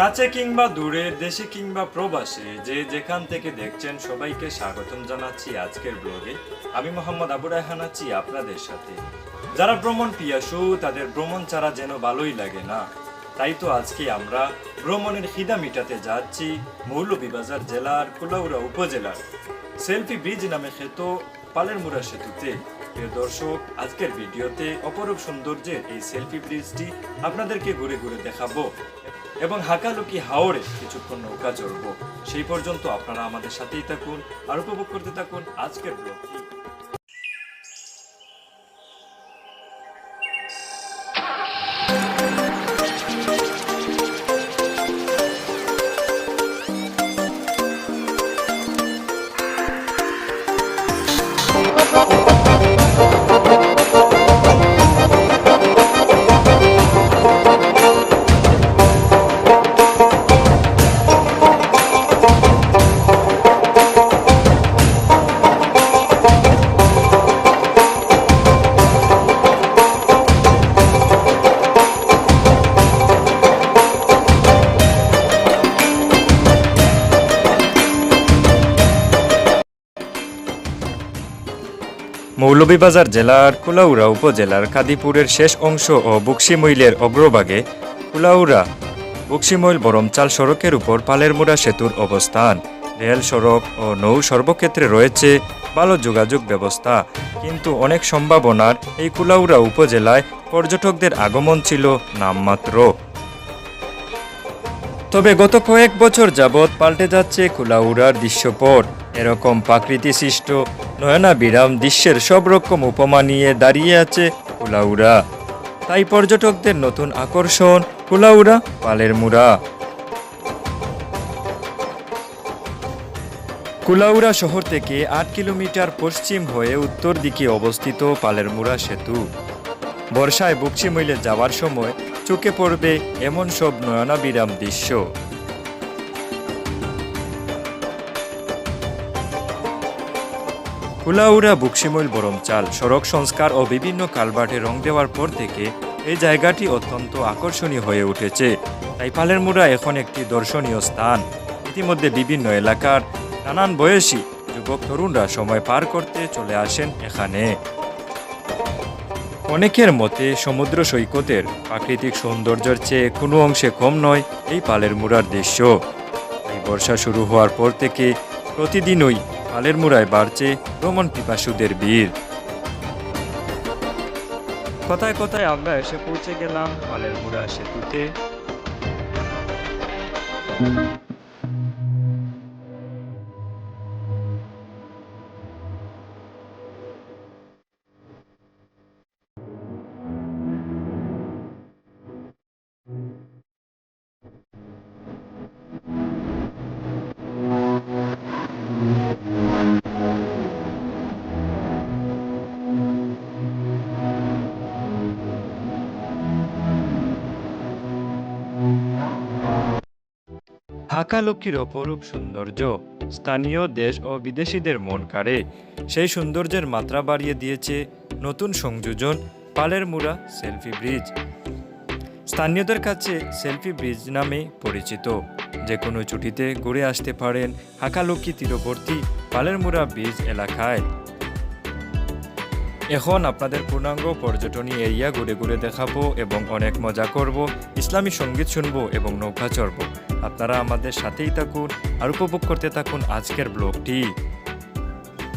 কাছে কিংবা দূরে, দেশে কিংবা প্রবাসে, যে যেখান থেকে দেখছেন সবাইকে স্বাগতম জানাচ্ছি আজকের ব্লগে। আমি মোহাম্মদ আবু রায়হান আছি আপনাদের সাথে। যারা ভ্রমণ পিয়াসু, তাদের ভ্রমণ ছাড়া যেন ভালোই লাগে না। তাই তো আজকে আমরা ভ্রমণের খিদা মিটাতে যাচ্ছি মৌলভীবাজার জেলার কুলাউড়া উপজেলার। সেলফি ব্রিজ নামে খ্যাত পালেরমুড়া সেতুতে। দর্শক, আজকের ভিডিওতে অপরূপ সৌন্দর্যের এই সেলফি ব্রিজটি আপনাদেরকে ঘুরে ঘুরে দেখাবো। এবং হাকালুকি হাওড়ে কিছুক্ষণ নৌকা জড়বো সেই পর্যন্ত আপনারা আমাদের সাথেই থাকুন আর উপভোগ করতে থাকুন আজকের ব্লগটি। মৌলভীবাজার জেলার কুলাউড়া উপজেলার কাদিপুরের শেষ অংশ ও বুকসিমৈলের অগ্রভাগে কুলাউড়া। বুকসিমৈল বরমচাল সড়কের উপর পালেরমুড়া সেতুর অবস্থান। রেল সড়ক ও নৌ সর্বক্ষেত্রে রয়েছে ভালো যোগাযোগ ব্যবস্থা। কিন্তু অনেক সম্ভাবনার এই কুলাউড়া উপজেলায় পর্যটকদের আগমন ছিল নামমাত্র। তবে গত কয়েক বছর যাবৎ পাল্টে যাচ্ছে কুলাউড়ার দৃশ্যপট। এরকম প্রাকৃতিক সৃষ্ট নয়নাবিরাম দৃশ্যের সব রকম উপমা নিয়ে দাঁড়িয়ে আছে কুলাউড়া তাই পর্যটকদের নতুন আকর্ষণ কুলাউড়া পালের মুড়া। কুলাউড়া শহর থেকে আট কিলোমিটার পশ্চিম হয়ে উত্তর দিকে অবস্থিত পালেরমুড়া সেতু। বর্ষায় বুকচিমইলে যাওয়ার সময় চোখে পড়বে এমন সব নয়নাবিরাম দৃশ্য। কুলাউড়া বুকসিমইল বরমচাল সড়ক সংস্কার ও বিভিন্ন কালভার্টে রং দেওয়ার পর থেকে এই জায়গাটি অত্যন্ত আকর্ষণীয় হয়ে উঠেছে। তাই পালেরমুড়া এখন একটি দর্শনীয় স্থান। ইতিমধ্যে বিভিন্ন এলাকার নানান বয়সী যুবক তরুণরা সময় পার করতে চলে আসেন এখানে। অনেকের মতে সমুদ্র সৈকতের প্রাকৃতিক সৌন্দর্যের চেয়ে কোনো অংশে কম নয় এই পালের মুড়ার দৃশ্য। এই বর্ষা শুরু হওয়ার পর থেকে প্রতিদিনই পালের মুড়ায় বাড়ছে ভ্রমণ পিপাসুদের ভিড়। কথায় কথায় আমরা এসে পৌঁছে গেলাম খালের মুড়া সেতুতে। হাকালক্ষ্মীর অপরূপ সৌন্দর্য স্থানীয় দেশ ও বিদেশিদের মন কাড়ে। সেই সৌন্দর্যের মাত্রা বাড়িয়ে দিয়েছে নতুন সংযোজন পালের মুড়া সেলফি ব্রিজ। স্থানীয়দের কাছে সেলফি ব্রিজ নামে পরিচিত। যে কোনো ছুটিতে ঘুরে আসতে পারেন হাকালক্ষ্মী তীরবর্তী পালের পালেরমুড়া ব্রিজ এলাকায়। এখন আপনাদের পূর্ণাঙ্গ পর্যটনী এরিয়া ঘুরে ঘুরে দেখাবো এবং অনেক মজা করব, ইসলামী সংগীত শুনব এবং নৌকা চড়বো। আপনারা আমাদের সাথেই থাকুন আর উপভোগ করতে থাকুন আজকের ব্লগটি।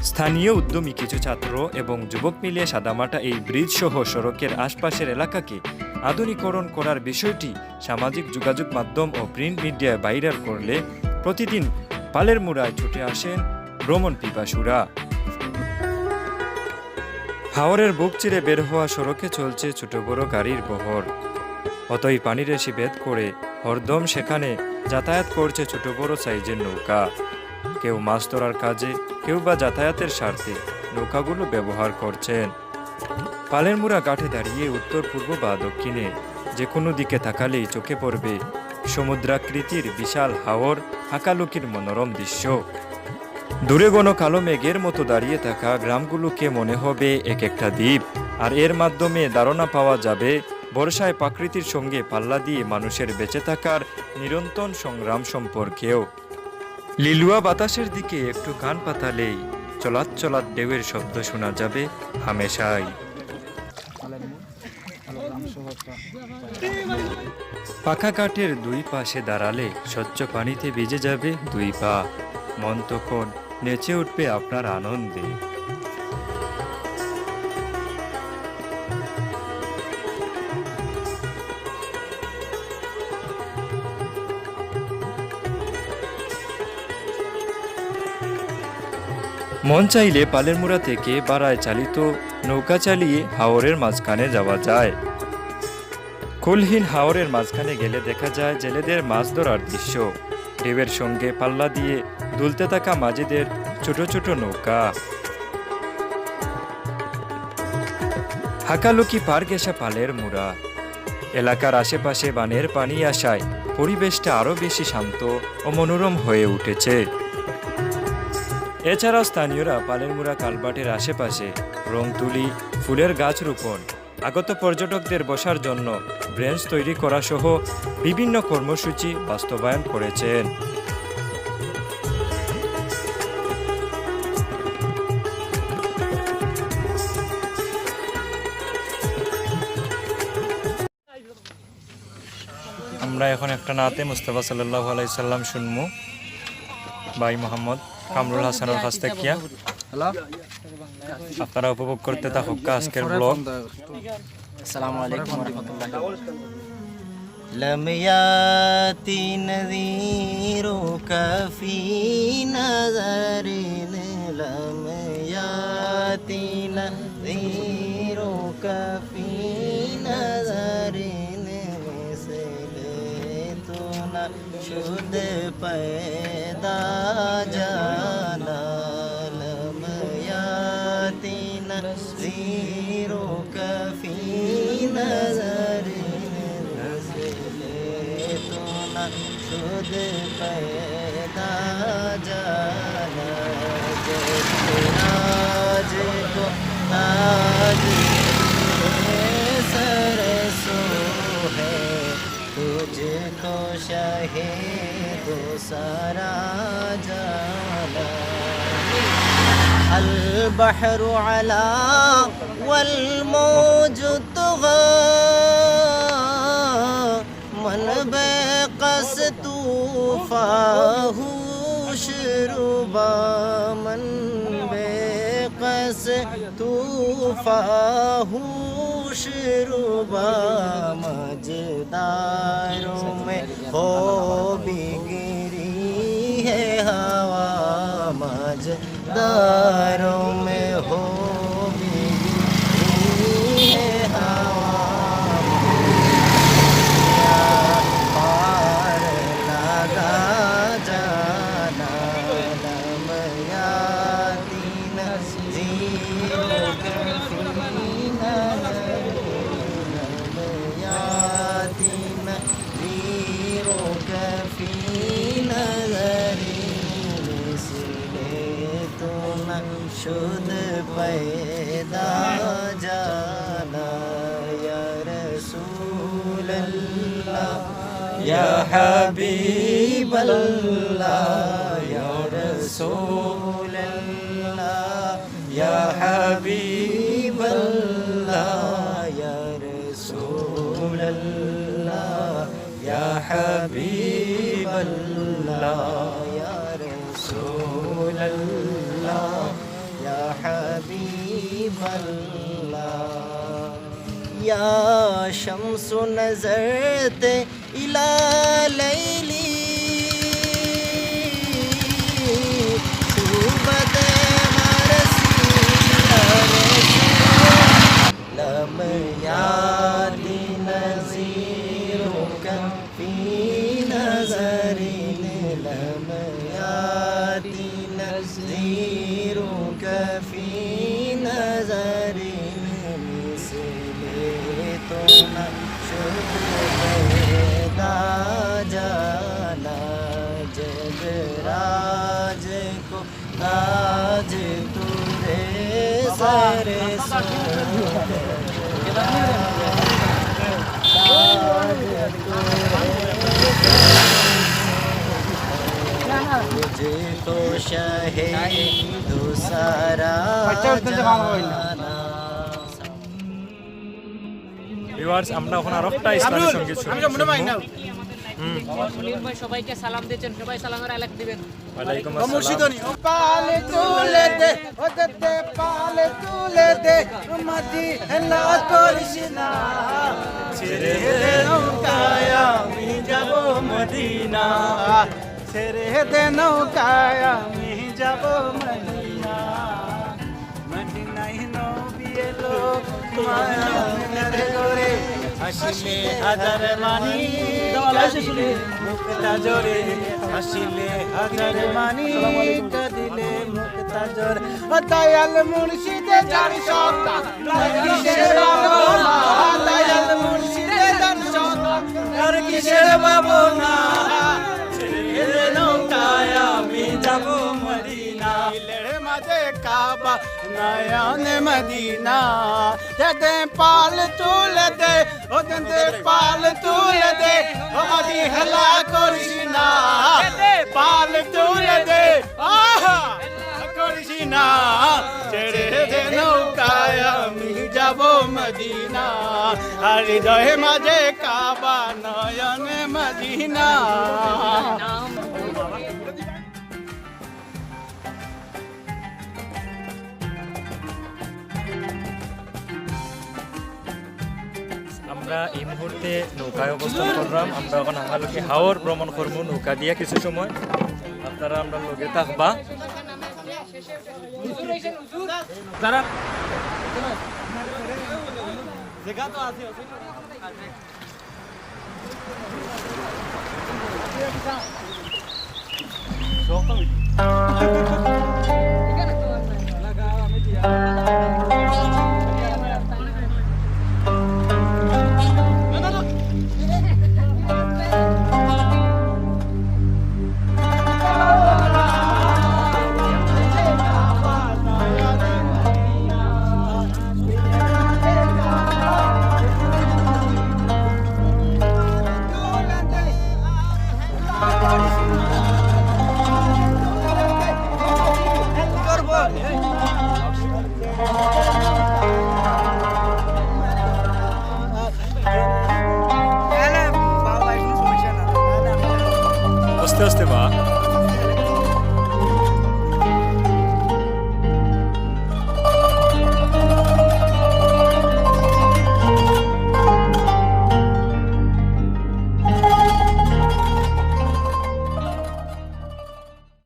স্থানীয় উদ্যমী কিছু ছাত্র এবং যুবক মিলিয়ে সাদামাটা এই ব্রিজ সহ সড়কের আশপাশের এলাকাকে আধুনিকরণ করার বিষয়টি সামাজিক যোগাযোগ মাধ্যম ও প্রিন্ট মিডিয়ায় ভাইরাল করলে প্রতিদিন পালের মুড়ায় ছুটে আসেন ভ্রমণ পিপাসুরা। হাওরের বুক চিরে বের হওয়া সড়কে চলছে ছোট বড় গাড়ির বহর। অতই পানির এসে ভেদ করে, হরদম সেখানে যাতায়াত করছে ছোট বড় সাইজের নৌকা। কেউ মাছ ধরার কাজে, কেউ বা যাতায়াতের স্বার্থে নৌকাগুলো ব্যবহার করছেন। পালের পালেরমুড়া ঘাটে দাঁড়িয়ে উত্তর, পূর্ব বা দক্ষিণে যে কোনো দিকে তাকালেই চোখে পড়বে সমুদ্রাকৃতির বিশাল হাওর, হাকালুকির মনোরম দৃশ্য। দূরে গণ কালো মেঘের মতো দাঁড়িয়ে থাকা গ্রামগুলোকে মনে হবে এক একটা দ্বীপ, আর এর মাধ্যমে ধারণা পাওয়া যাবে বর্ষায় প্রাকৃতির সঙ্গে পাল্লা দিয়ে মানুষের বেঁচে থাকার নিরন্তর সংগ্রাম সম্পর্কেও। লিলুয়া বাতাসের দিকে একটু কান পাতালেই চলাৎ চলাৎ ঢেউয়ের শব্দ শোনা যাবে হামেশাই। পাখা কাঠের দুই পাশে দাঁড়ালে স্বচ্ছ পানিতে ভিজে যাবে দুই পা। মন তখন নেচে উঠবে আপনার আনন্দে। মন চাইলে পালেরমুড়া থেকে বাড়ায় চালিত নৌকা চালিয়ে হাওরের মাঝখানে যাওয়া যায়। কুলহীন হাওরের মাঝখানে গেলে দেখা যায় জেলেদের মাছ ধরার দৃশ্য। ঢেউয়ের সঙ্গে পাল্লা দিয়ে দুলতে থাকা মাঝিদের ছোট ছোট নৌকা। হাকালুকি পার গেসা পালের মুড়া। এলাকার আশেপাশে বানের পানি আসায় পরিবেশটা আরও বেশি শান্ত ও মনোরম হয়ে উঠেছে। এছাড়াও স্থানীয়রা পালেরমুড়া কালবাটের আশেপাশে রং তুলি, ফুলের গাছ রোপণ, আগত পর্যটকদের বসার জন্য ব্রেঞ্চ তৈরি করা সহ বিভিন্ন কর্মসূচি বাস্তবায়ন করেছেন। আমরা এখন একটা নাতে মুস্তফা সাল্লাহ আলাইসাল্লাম শুনমু। ভাই মোহাম্মদ। কামরুল হাসানের কাছ থেকে হ্যালো আপনারা উপভোগ করতে থাকুক আজকের ব্লগ السلام عليكم ورحمة الله لم يأتي نذيرك في نظر لم يأتي نذيرك في نظر مثل تنا شد پیدا تنا شد پیدا جانا راج کو تاج सरसो है तुझ तो शहीद सारा जाना البحر على والموج طغى तूफा हूँ शुरुबा मन बेकस तूफा हूँ शुरुबा मजदारों में हो बिगरी है हवा मज दारों में हो শুধ পেদা জানায় রসুল্লাহ ইয়া হাবিবাল্লাহ ইয়া রসুল্লাহ ইয়া হাবিবাল্লাহ ইয়া রসুল্লাহ ইয়া হাবিবাল্লাহ یا شمس نظرت الى لیلی राज को দুসারা तुरे सरे मुझे तो शहे ইসলামের সংগীত শুনব। সবাইকে সালাম দিয়েছেন সবাই সালামের আলাক দিবেন পাল তুলে দে ওদতে পাল তুলে দে মাঝি হেলা করিস ছেড়ে দে নৌকায় আমি যাব মদিনা। ছেড়ে দে নৌকায় আমি যাব মদিনা। মদিনাই নবী এলো ঘরে হাসিলে হাজার মানি মুক্তা জোরে হাসিলে হাজার মানি কাঁদিলে মুক্তা জোরে। দয়াল মুর্শিদে যার সত্তা কিসের দয়াল মুর্শিদে যার সত্তা আর কিসের নৌকায় আমি যাব। কাবা নয়ন মদিনা দে পাল তুলে দে ও দে পাল তুলে দে ও মদি হেলা করিস না পাল তুলে দে আহা করিস না ছেড়ে দে নৌকায় আমি যাব মদিনা আর হৃদয় মাঝে কাবা নয়ন মদিনা আমরা এই মুহূর্তে নৌকায় অবস্থান করলাম। আমরা এখন আমালোকে হাওর ভ্রমণ করব নৌকা দিয়ে কিছু সময়। আপনারা আমরা লোকে থাকবা। যারা আস্তে আস্তে বা